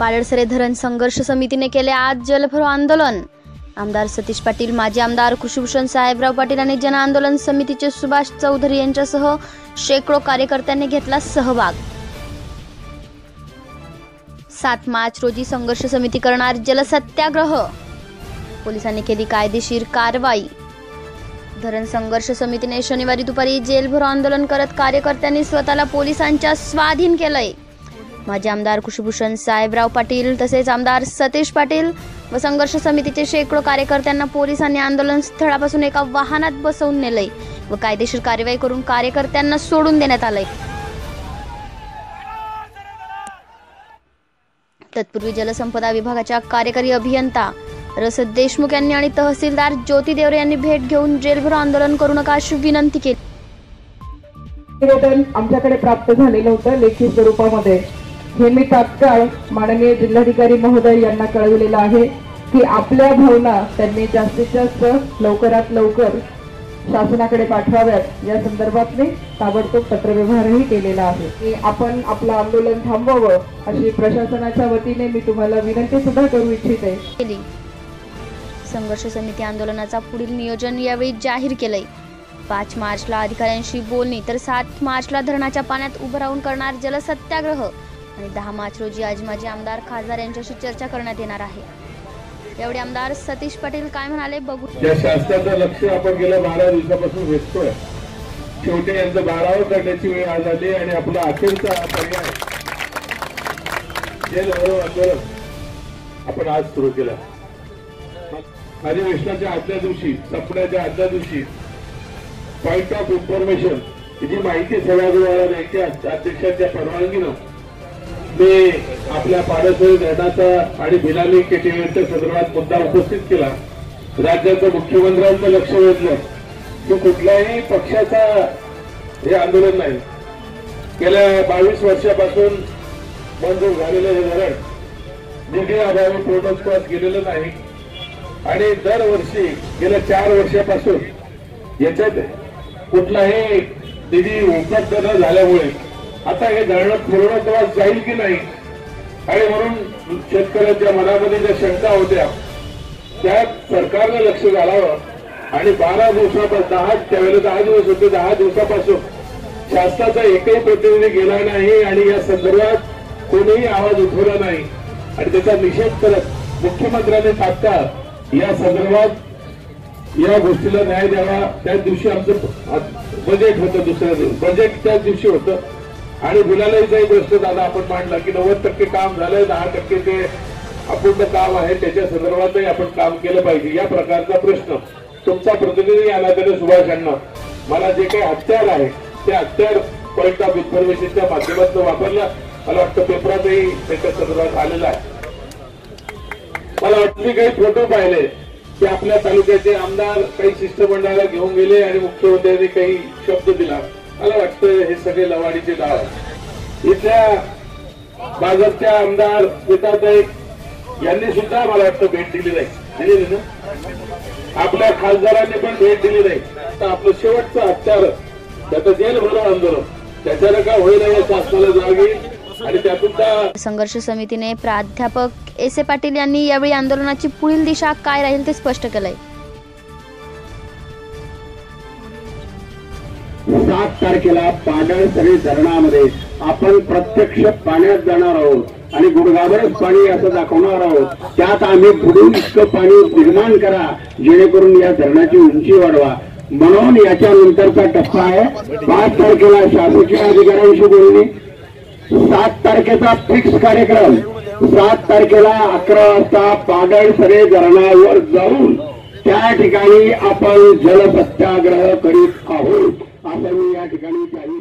पाडळसरे धरण संघर्ष समितीने केले आज जलभरो आंदोलन. आमदार सतीश पाटील माजी आमदार कृषीभूषण साहेबराव पाटील आणि जन आंदोलन समितीचे सुभाष चौधरी यांच्यासह शेकडो कार्यकर्त्यांनी घेतला सहभाग. सात मार्च रोजी संघर्ष समिती करणार जलसत्याग्रह. पोलिसांनी केली कायदेशीर कारवाई. धरण संघर्ष समितीने शनिवारी दुपारी जेलभरो आंदोलन करत कार्यकर्त्यांनी स्वतःला पोलिसांच्या स्वाधीन केलंय. माजी आमदार कुशभूषण साहेबराव पाटील तसेच आमदार सतीश पाटील व संघर्ष समितीचे शेकडो कार्यकर्त्यांना पोलिसांनी आंदोलन स्थळापासून एका वाहनात बसवून नेलंय व कायदेशीर कार्यवाही करून कार्यकर्त्यांना सोडून देण्यात आलंय. तत्पूर्वी जलसंपदा विभागाच्या कार्यकारी अभियंता रसद देशमुख यांनी आणि तहसीलदार ज्योती देवरे यांनी भेट घेऊन जेलभरो आंदोलन करू नका अशी विनंती केली. निवेदन आमच्याकडे प्राप्त झालेलं होतं लेखी स्वरूपामध्ये. हे मी तात्काळ माननीय जिल्हाधिकारी महोदय यांना कळविलेलं आहे की आपल्या भावना त्यांनी जास्तीत जास्त लवकरात लवकर शासनाकडे पाठवाव्यात. या संदर्भात मी ताबडतोब पत्रव्यवहारही केलेला आहे. की आपण आपलं आंदोलन थांबवावं अशी प्रशासनाच्या वतीने मी तुम्हाला विनंती सुद्धा करू इच्छिते. केली. संघर्ष समिती आंदोलनाचा पुढील नियोजन यावेळी जाहीर केलंय. पाच मार्चला अधिकाऱ्यांशी बोलणी तर सात मार्चला धरणाच्या पाण्यात उभं राहून करणार जलसत्याग्रह. आणि दहा मार्च रोजी आज माजी आमदार खासदार यांच्याशी चर्चा करण्यात येणार आहे. यावेळी आमदार सतीश पाटील काय म्हणाले बघू या शासनाचं लक्ष आपण गेल्या बारा दिवसापासून वेचतोय शेवटी यांचं बारावं करण्याची वेळ आज आली आणि आपला अखेरचा हा पर्याय. जेल भरो आंदोलन आपण आज सुरू केलं. अधिवेशनाच्या आदल्या दिवशी संपण्याच्या आदल्या दिवशी पॉइंट ऑफ इन्फॉर्मेशन ही माहिती सभागृहाला द्यायची अध्यक्षांच्या परवानगीनं मी आपल्या पाडसरी धरणाचा आणि भिलाली केटीव्हीच्या संदर्भात मुद्दा उपस्थित केला. राज्याचं मुख्यमंत्र्यांचं लक्ष वेधलं. की कुठल्याही पक्षाचा हे आंदोलन नाही. गेल्या बावीस वर्षापासून मंजूर झालेलं हे धरण निधी अभावी पूर्णत्वास गेलेलं नाही. आणि दरवर्षी गेल्या चार वर्षापासून याच्यात कुठलाही निधी उपलब्ध न झाल्यामुळे आता हे धरण पूर्णत्वास जाईल की नाही? आणि म्हणून शेतकऱ्यांच्या मनामध्ये ज्या शंका होत्या त्यात सरकारनं लक्ष घालावं. आणि बारा दिवसापासून दहा त्यावेळेला दहा दिवस होते दहा दिवसापासून शासनाचा एकही प्रतिनिधी गेला नाही आणि या संदर्भात कोणीही आवाज उठवला नाही. आणि त्याचा निषेध करत मुख्यमंत्र्यांनी तात्काळ या संदर्भात या गोष्टीला न्याय द्यावा. त्याच दिवशी आमचं बजेट होतं दुसऱ्या दिवशी. बजेट त्याच दिवशी होतं. आणि बिलालाही प्रश्न दादा आपण मांडला की नव्वद टक्के काम झालंय दहा टक्के ते अपूर्ण काम आहे त्याच्या संदर्भातही आपण काम केलं पाहिजे. या प्रकारचा प्रश्न तुमचा प्रतिनिधी आला त्याने सुभाष यांना. मला जे काही हत्यार आहे ते हत्यार पॉईंट ऑफ इन्फॉर्मेशनच्या माध्यमातून वापरलं. मला वाटतं पेपरातही त्याच्या संदर्भात आलेला आहे. मला वाटतं मी काही फोटो पाहिले की आपल्या तालुक्याचे आमदार काही शिष्टमंडळाला घेऊन गेले आणि मुख्यमंत्र्यांनी काही शब्द दिला. मला वाटतं हे सगळे लवाडीचे गाव. इथल्या भाजपच्या आमदार स्मिताताई यांनी सुद्धा मला वाटतं भेट दिली नाही. दिलेली ना आपल्या खासदारांनी पण भेट दिली नाही. तर आपलं शेवटचं हत्यार त्याचं जेल भरो आंदोलन. त्याच्यानं का होईल या शासनाला जागी संघर्ष समितीने प्राध्यापक एस ए पाटील यांनी यावेळी आंदोलनाची पुढील दिशा काय राहील ते स्पष्ट केलंय. सात तारखेला पाडळसरी धरणामध्ये आपण प्रत्यक्ष पाण्यात जाणार आहोत आणि गुडगावरच पाणी असं दाखवणार आहोत. त्यात आम्ही बुडून इतकं पाणी निर्माण करा जेणेकरून या धरणाची उंची वाढवा. म्हणून याच्यानंतरचा टप्पा आहे. पाच तारखेला शासकीय अधिकाऱ्यांशी बोलणी. सात तारखेचा फिक्स कार्यक्रम. सात तारखेला अकरा वाजता पाडळसरे धरणावर जाऊन त्या ठिकाणी आपण जलसत्याग्रह करीत आहोत. आपण या ठिकाणी काही